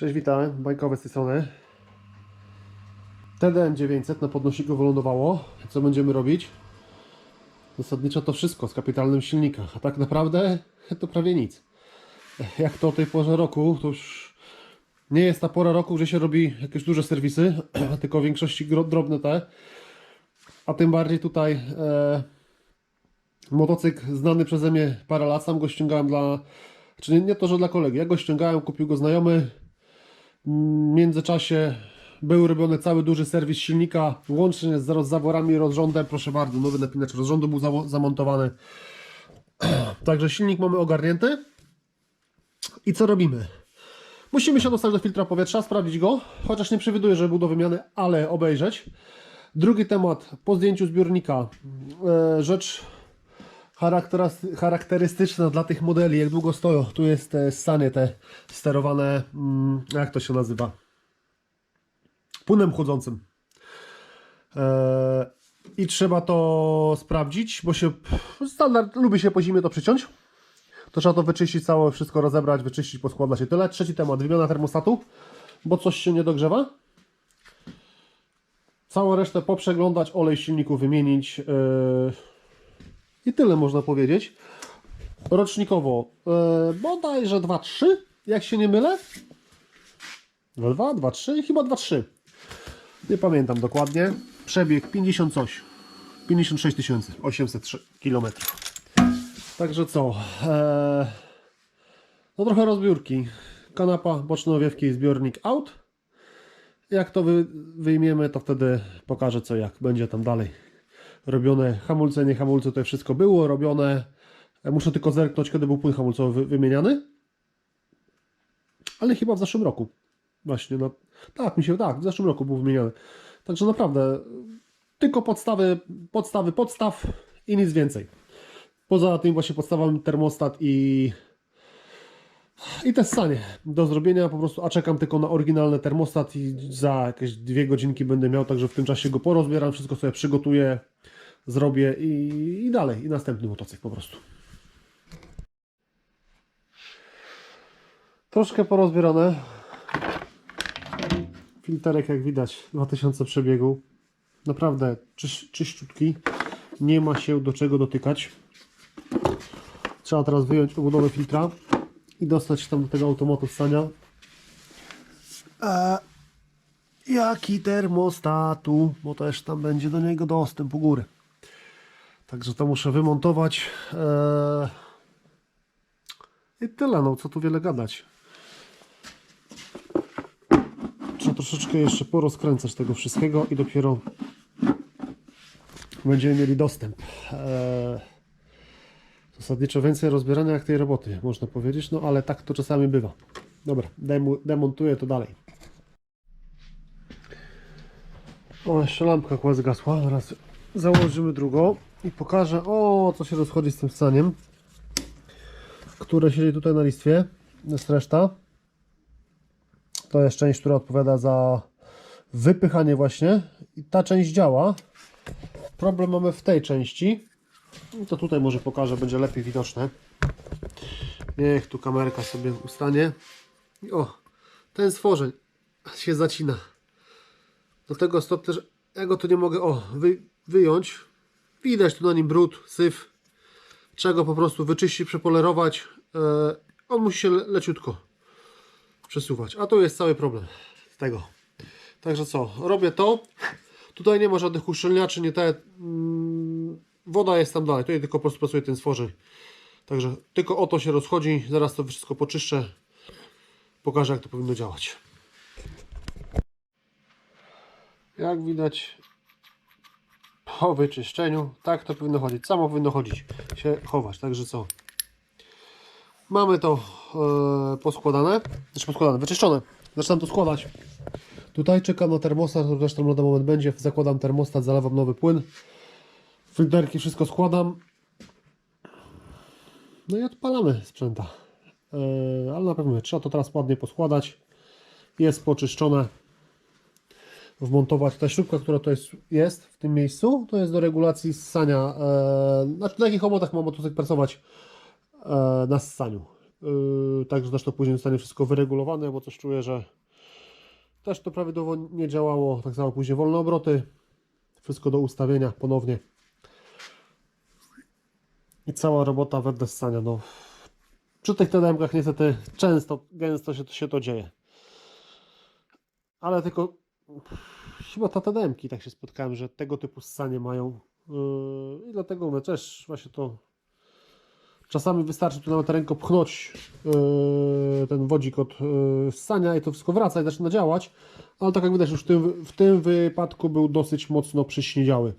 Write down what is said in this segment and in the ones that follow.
Cześć, witam, bajkowe z tej strony. TDM 900 na podnosiku wylądowało. Co będziemy robić? Zasadniczo to wszystko z kapitalnym silnika, a tak naprawdę to prawie nic. Jak to o tej porze roku, to już nie jest ta pora roku, gdzie się robi jakieś duże serwisy, tylko w większości drobne te. A tym bardziej tutaj e, motocykl znany przeze mnie parę lat, sam go ściągałem dla, czy nie, nie to, że dla kolegi, ja go ściągałem, kupił go znajomy, w międzyczasie był robiony cały duży serwis silnika, łącznie z zaworami i rozrządem. Proszę bardzo, nowy napinacz rozrządu był zamontowany. Także silnik mamy ogarnięty. I co robimy? Musimy się dostać do filtra powietrza, sprawdzić go, chociaż nie przewiduję, że był do wymiany, ale obejrzeć. Drugi temat, po zdjęciu zbiornika, e, rzecz charakterystyczna dla tych modeli, jak długo stoją. Tu jest te stanie te sterowane, mm, jak to się nazywa? Płynem chłodzącym. E, I trzeba to sprawdzić, bo się standard lubi się po zimie to przyciąć. To trzeba to wyczyścić całe, wszystko rozebrać, wyczyścić, poskładać tyle. Trzeci temat, wymiana termostatu, bo coś się nie dogrzewa. Całą resztę poprzeglądać, olej silniku wymienić. Yy, I tyle można powiedzieć. Rocznikowo yy, bodajże 2-3, jak się nie mylę. 2, 2, 3, chyba 2, 3. Nie pamiętam dokładnie. Przebieg 50 coś. 56 800 km. Także co? Eee, no trochę rozbiórki. Kanapa, boczne owiewki i zbiornik out. Jak to wy, wyjmiemy, to wtedy pokażę co jak będzie tam dalej robione. Hamulce, nie hamulce, to wszystko było robione. E, Muszę tylko zerknąć, kiedy był płyn hamulcowy wy- wymieniany. Ale chyba w zeszłym roku. Właśnie, no, tak, mi się, tak, w zeszłym roku był wymieniony. Także naprawdę tylko podstawy, podstawy, podstaw i nic więcej. Poza tym właśnie podstawami termostat i i te sanie do zrobienia po prostu, a czekam tylko na oryginalny termostat i za jakieś dwie godzinki będę miał, także w tym czasie go porozbieram, wszystko sobie przygotuję, zrobię i, i dalej, i następny motocykl po prostu. Troszkę porozbierane. Filterek jak widać 2000 przebiegu. Naprawdę czyś, czyściutki. Nie ma się do czego dotykać. Trzeba teraz wyjąć obudowę filtra i dostać tam do tego automatu ssania. E, jaki termostatu, bo też tam będzie do niego dostęp u góry. Także to muszę wymontować. E, I tyle, no co tu wiele gadać. Trzeba troszeczkę jeszcze porozkręcać tego wszystkiego i dopiero będziemy mieli dostęp. E, Zasadniczo więcej rozbierania jak tej roboty, można powiedzieć, no ale tak to czasami bywa. Dobra, demontuję to dalej. O, jeszcze lampka kła zgasła, teraz założymy drugą i pokażę, o, co się rozchodzi z tym staniem, które siedzi tutaj na listwie, jest reszta. To jest część, która odpowiada za wypychanie właśnie i ta część działa. Problem mamy w tej części, no to tutaj może pokażę, będzie lepiej widoczne. Niech tu kamerka sobie ustanie. O, ten stworzeń się zacina. Do tego stopnia, że ja go tu nie mogę o, wy, wyjąć. Widać tu na nim brud, syf. Trzeba go po prostu wyczyścić, przepolerować. E, on musi się le, leciutko przesuwać. A to jest cały problem tego. Także co, robię to. Tutaj nie ma żadnych uszczelniaczy, nie te. Mm, woda jest tam dalej. Tutaj tylko po prostu pracuje ten stworzeń. Także tylko o to się rozchodzi. Zaraz to wszystko poczyszczę. Pokażę jak to powinno działać. Jak widać po wyczyszczeniu, tak to powinno chodzić. Samo powinno chodzić, się chować. Także co? Mamy to e, poskładane, znaczy poskładane, wyczyszczone. Zaczynam to składać. Tutaj czekam na termostat, tam na moment będzie. Zakładam termostat, zalewam nowy płyn. Filterki, wszystko składam. No i odpalamy sprzęta. Yy, ale na pewno trzeba to teraz ładnie poskładać. Jest poczyszczone. Wmontować ta śrubka, która to jest, jest w tym miejscu. To jest do regulacji ssania. Yy, znaczy na jakich omotach ma motocykl pracować yy, na ssaniu. Yy, także też to później zostanie wszystko wyregulowane, bo coś czuję, że też to prawidłowo nie działało. Tak samo później wolne obroty. Wszystko do ustawienia ponownie. I cała robota wedle ssania. No, przy tych TDM-kach niestety często, gęsto się, się to dzieje. Ale tylko chyba ta TDM-ki tak się spotkałem, że tego typu ssanie mają. Yy, I dlatego my też właśnie to czasami wystarczy tu nawet ręką pchnąć yy, ten wodzik od yy, ssania i to wszystko wraca i zaczyna działać. Ale tak jak widać już w tym, w tym wypadku był dosyć mocno przyśniedziały.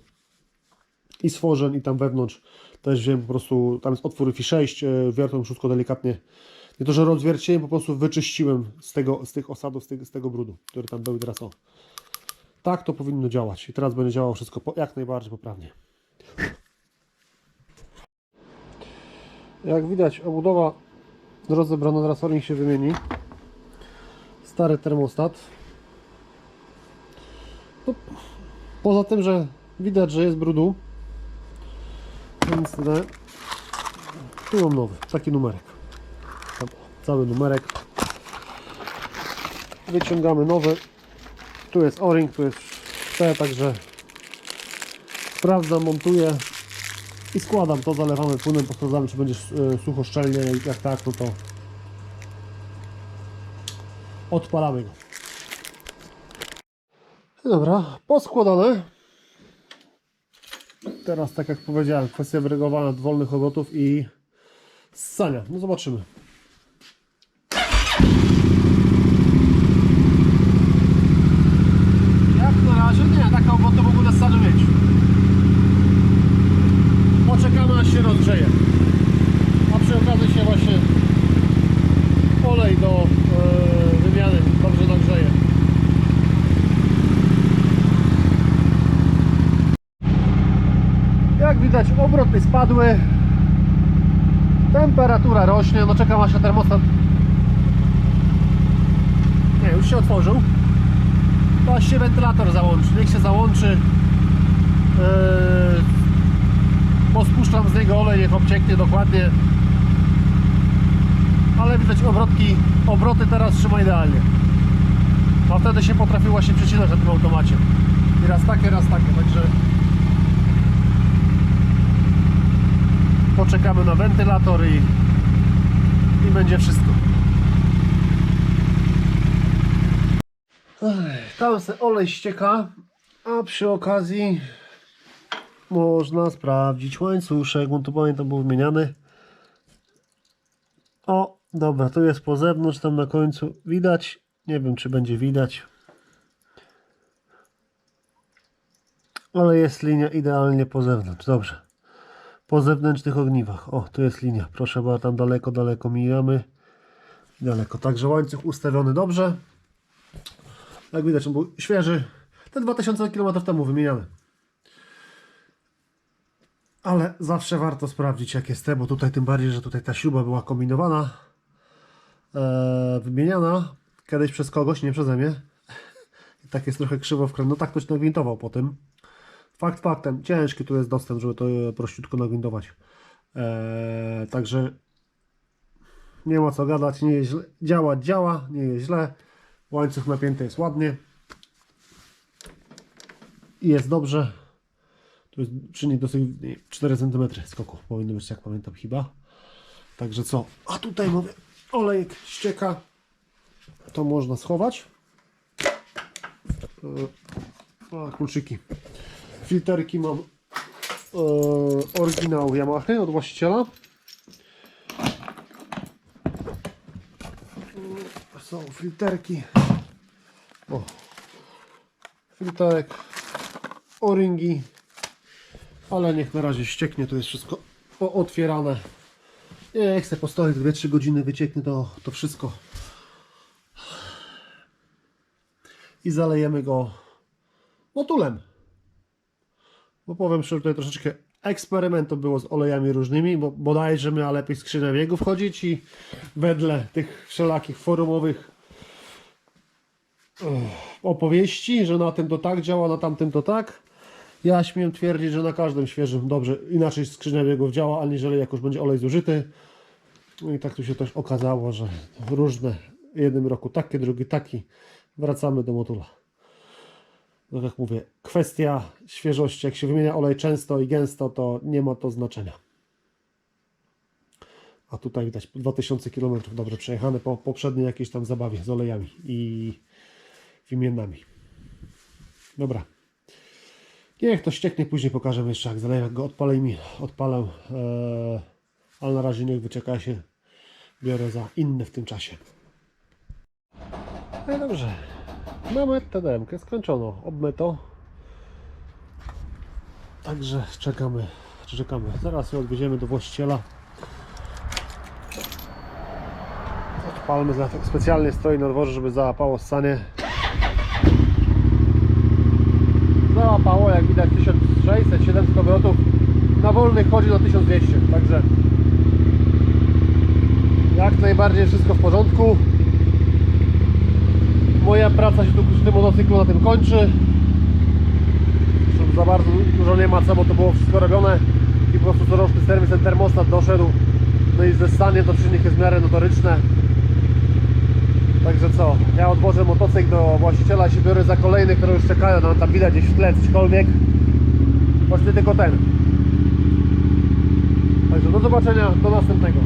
I stworzeń i tam wewnątrz też wziąłem po prostu, tam jest otwór Wi 6, yy, wiertłem wszystko delikatnie nie to, że rozwierciłem, po prostu wyczyściłem z, tego, z tych osadów, z, tych, z tego brudu, który tam był i teraz o. Tak to powinno działać. I teraz będzie działało wszystko po, jak najbardziej poprawnie. Jak widać, obudowa rozebrana, teraz o się wymieni. Stary termostat. No, poza tym, że widać, że jest brudu, więc. Tu mam nowy, taki numerek. Cały numerek. Wyciągamy nowy. Tu jest o-ring, tu jest T, także sprawdzam, montuję i składam to, zalewamy płynem, sprawdzamy czy będzie sucho szczelnie, jak tak, no to odpalamy go. Dobra, poskładane. Teraz, tak jak powiedziałem, kwestia wyregulowania wolnych obrotów i ssania. No zobaczymy. Jak na razie nie, w ogóle ssany mieć. Poczekamy aż się rozgrzeje. A przy okazji się właśnie olej do e, wymiany dobrze nagrzeje. Jak spadły. Temperatura rośnie, no czekam aż się termostat nie, już się otworzył. Właśnie wentylator załączy. Niech się załączy. Yy, z niego olej, niech obcieknie dokładnie. Ale widać obrotki, obroty teraz trzyma idealnie. A wtedy się potrafiło właśnie przecinać na tym automacie. I raz takie, raz takie, także poczekamy na wentylator i, i będzie wszystko. Tam se olej ścieka, a przy okazji można sprawdzić łańcuszek, bo tu pamiętam był wymieniany. O, dobra, to jest po zewnątrz, tam na końcu widać. Nie wiem, czy będzie widać. Ale jest linia idealnie po zewnątrz, dobrze. Po zewnętrznych ogniwach. O, tu jest linia. Proszę bardzo, tam daleko, daleko mijamy. Daleko. Także łańcuch ustawiony dobrze. Jak widać, on był świeży. Te 2000 km temu wymieniany. Ale zawsze warto sprawdzić, jak jest te, bo tutaj tym bardziej, że tutaj ta śruba była kombinowana, e, wymieniana kiedyś przez kogoś, nie przeze mnie. I tak jest trochę krzywo w No tak ktoś nagwintował po tym. Fakt faktem, ciężki tu jest dostęp, żeby to e, prościutko nagwintować. E, także nie ma co gadać, nie jest źle. Działać działa, nie jest źle. Łańcuch napięty jest ładnie. I jest dobrze. Tu jest czynnik dosyć nie, 4 cm skoku. Powinno być, jak pamiętam, chyba. Także co? A tutaj mówię, olejek ścieka. To można schować. E, A, kluczyki. Filterki mam e, oryginał Yamaha od właściciela. Są filterki. O. Filterek. O-ringi. Ale niech na razie ścieknie. Tu jest wszystko otwierane. Nie chcę postoić 2-3 godziny wycieknie to, to wszystko. I zalejemy go motulem. Bo powiem szczerze, tutaj troszeczkę eksperymentu było z olejami różnymi, bo bodajże miała lepiej skrzynia biegów wchodzić i wedle tych wszelakich forumowych opowieści, że na tym to tak działa, na tamtym to tak. Ja śmiem twierdzić, że na każdym świeżym dobrze, inaczej skrzynia biegów działa, aniżeli jak już będzie olej zużyty. No i tak tu się też okazało, że różne, w jednym roku taki, drugi taki. Wracamy do motula. Tak jak mówię, kwestia świeżości. Jak się wymienia olej często i gęsto, to nie ma to znaczenia. A tutaj widać 2000 km dobrze przejechane po poprzedniej jakiejś tam zabawie z olejami i wymienami. Dobra. Niech to ścieknie, później pokażę jeszcze jak zaleję, jak go odpalę mi odpalę. Eee, ale na razie niech wyczeka się. Biorę za inny w tym czasie. No i dobrze. Mamy TDM-kę skończono. Obmyto. Także czekamy. Czekamy. Zaraz ją odwiedziemy do właściciela. Odpalmy. Specjalnie stoi na dworze, żeby załapało ssanie. Załapało, jak widać 1600-700 obrotów. Na wolnych chodzi do 1200. Także jak najbardziej wszystko w porządku. Moja praca się tu przy tym motocyklu na tym kończy. Za bardzo dużo nie ma co, bo to było wszystko robione i po prostu coroczny serwis, ten termostat doszedł. No i zestanie to czynnik jest w miarę notoryczne. Także co, ja odwożę motocykl do właściciela się biorę za kolejny, które już czekają, no tam widać gdzieś w tle cośkolwiek. Właśnie tylko ten. Także do zobaczenia, do następnego.